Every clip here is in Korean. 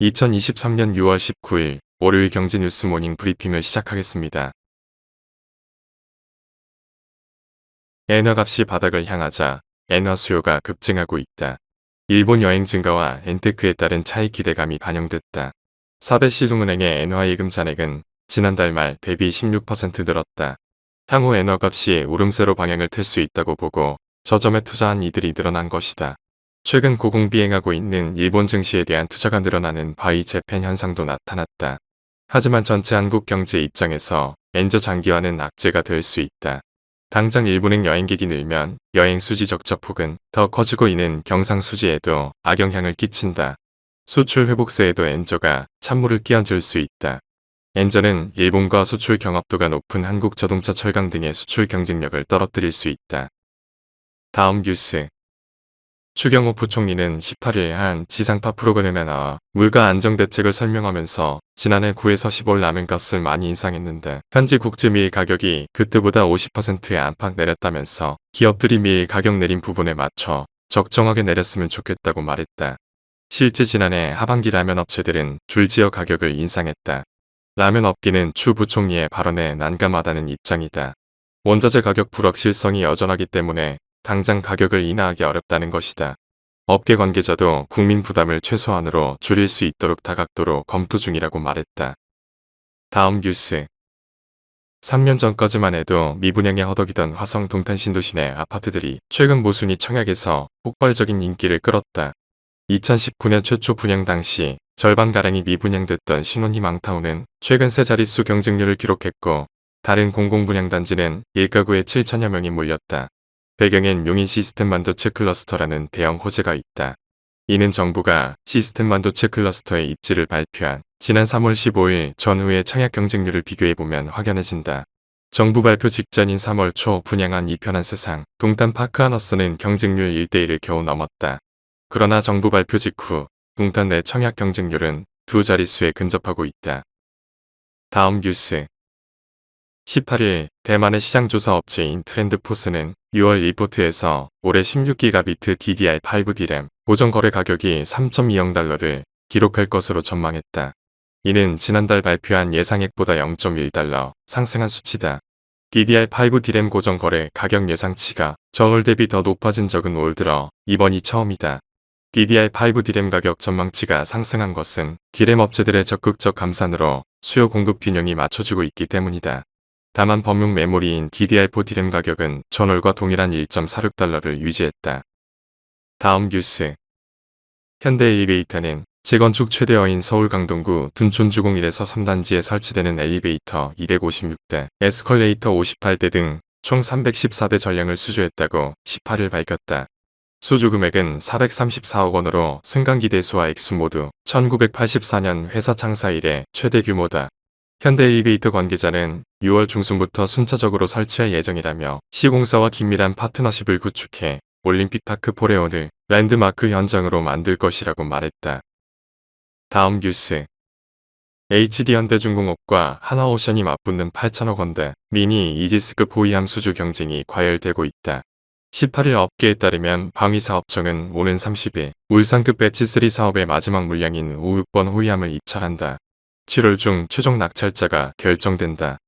2023년 6월 19일 월요일 경제뉴스 모닝 브리핑을 시작하겠습니다. 엔화 값이 바닥을 향하자 엔화 수요가 급증하고 있다. 일본 여행 증가와 엔테크에 따른 차익 기대감이 반영됐다. 사대 시중은행의 엔화 예금 잔액은 지난달 말 대비 16% 늘었다. 향후 엔화 값이 오름세로 방향을 틀 수 있다고 보고 저점에 투자한 이들이 늘어난 것이다. 최근 고공비행하고 있는 일본 증시에 대한 투자가 늘어나는 바이 재팬 현상도 나타났다. 하지만 전체 한국 경제 입장에서 엔저 장기화는 악재가 될 수 있다. 당장 일본행 여행객이 늘면 여행 수지 적자폭은 더 커지고 있는 경상 수지에도 악영향을 끼친다. 수출 회복세에도 엔저가 찬물을 끼얹을 수 있다. 엔저는 일본과 수출 경합도가 높은 한국 자동차 철강 등의 수출 경쟁력을 떨어뜨릴 수 있다. 다음 뉴스 추경호 부총리는 18일 한 지상파 프로그램에 나와 물가 안정 대책을 설명하면서 지난해 9에서 10월 라면값을 많이 인상했는데 현지 국제 밀 가격이 그때보다 50%의 안팎 내렸다면서 기업들이 밀 가격 내린 부분에 맞춰 적정하게 내렸으면 좋겠다고 말했다. 실제 지난해 하반기 라면 업체들은 줄지어 가격을 인상했다. 라면 업계는 추 부총리의 발언에 난감하다는 입장이다. 원자재 가격 불확실성이 여전하기 때문에 당장 가격을 인하하기 어렵다는 것이다. 업계 관계자도 국민 부담을 최소한으로 줄일 수 있도록 다각도로 검토 중이라고 말했다. 다음 뉴스 3년 전까지만 해도 미분양에 허덕이던 화성 동탄 신도시 내 아파트들이 최근 모순이 청약에서 폭발적인 인기를 끌었다. 2019년 최초 분양 당시 절반가량이 미분양됐던 신혼희 망타운은 최근 세 자릿수 경쟁률을 기록했고 다른 공공분양단지는 일가구에 7천여 명이 몰렸다. 배경엔 용인 시스템 반도체 클러스터라는 대형 호재가 있다. 이는 정부가 시스템 반도체 클러스터의 입지를 발표한 지난 3월 15일 전후의 청약 경쟁률을 비교해보면 확연해진다. 정부 발표 직전인 3월 초 분양한 이편한 세상, 동탄 파크하너스는 경쟁률 1대1을 겨우 넘었다. 그러나 정부 발표 직후 동탄 내 청약 경쟁률은 두 자릿수에 근접하고 있다. 다음 뉴스 18일 대만의 시장조사 업체인 트렌드포스는 6월 리포트에서 올해 16기가비트 DDR5 D램 고정 거래 가격이 3.2억 달러를 기록할 것으로 전망했다. 이는 지난달 발표한 예상액보다 0.1달러 상승한 수치다. DDR5 D램 고정 거래 가격 예상치가 저월 대비 더 높아진 적은 올 들어 이번이 처음이다. DDR5 D램 가격 전망치가 상승한 것은 D램 업체들의 적극적 감산으로 수요 공급 균형이 맞춰지고 있기 때문이다. 다만 범용 메모리인 DDR4 D램 가격은 전월과 동일한 1.46달러를 유지했다. 다음 뉴스 현대 엘리베이터는 재건축 최대어인 서울 강동구 둔촌주공 1에서 3단지에 설치되는 엘리베이터 256대, 에스컬레이터 58대 등 총 314대 전량을 수주했다고 18일 밝혔다. 수주 금액은 434억 원으로 승강기 대수와 액수 모두 1984년 회사 창사 이래 최대 규모다. 현대 엘리베이터 관계자는 6월 중순부터 순차적으로 설치할 예정이라며 시공사와 긴밀한 파트너십을 구축해 올림픽 파크 포레온을 랜드마크 현장으로 만들 것이라고 말했다. 다음 뉴스 HD현대중공업과 하나오션이 맞붙는 8천억 원대 미니 이지스급 호위함 수주 경쟁이 과열되고 있다. 18일 업계에 따르면 방위사업청은 오는 30일 울산급 배치3 사업의 마지막 물량인 5, 6번 호위함을 입찰한다. 7월 중 최종 낙찰자가 결정된다.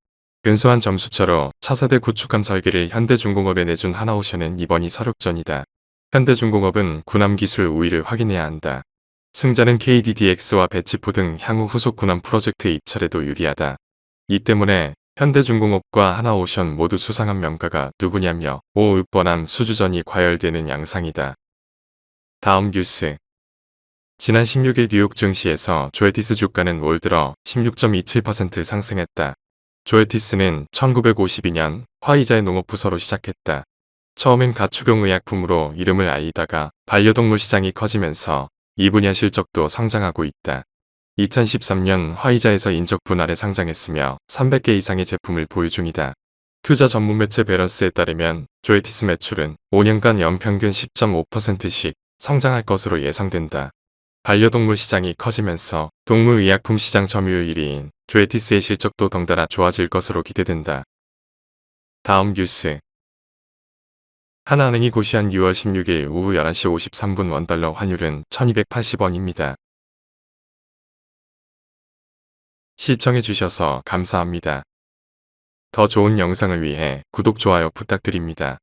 근소한 점수차로 차세대 구축함 설계를 현대중공업에 내준 하나오션은 이번이 서륙전이다. 현대중공업은 군함기술 우위를 확인해야 한다. 승자는 KDDX와 배치포 등 향후 후속 군함 프로젝트 입찰에도 유리하다. 이 때문에 현대중공업과 하나오션 모두 수상한 명가가 누구냐며 5, 6번함 수주전이 과열되는 양상이다. 다음 뉴스 지난 16일 뉴욕 증시에서 조에티스 주가는 올 들어 16.27% 상승했다. 조에티스는 1952년 화이자의 농업부서로 시작했다. 처음엔 가축용 의약품으로 이름을 알리다가 반려동물 시장이 커지면서 이 분야 실적도 성장하고 있다. 2013년 화이자에서 인적 분할에 상장했으며 300개 이상의 제품을 보유 중이다. 투자 전문 매체 베러스에 따르면 조에티스 매출은 5년간 연평균 10.5%씩 성장할 것으로 예상된다. 반려동물 시장이 커지면서 동물의약품 시장 점유율 1위인 조에티스의 실적도 덩달아 좋아질 것으로 기대된다. 다음 뉴스 하나은행이 고시한 6월 16일 오후 11시 53분 원달러 환율은 1280원입니다. 시청해주셔서 감사합니다. 더 좋은 영상을 위해 구독, 좋아요 부탁드립니다.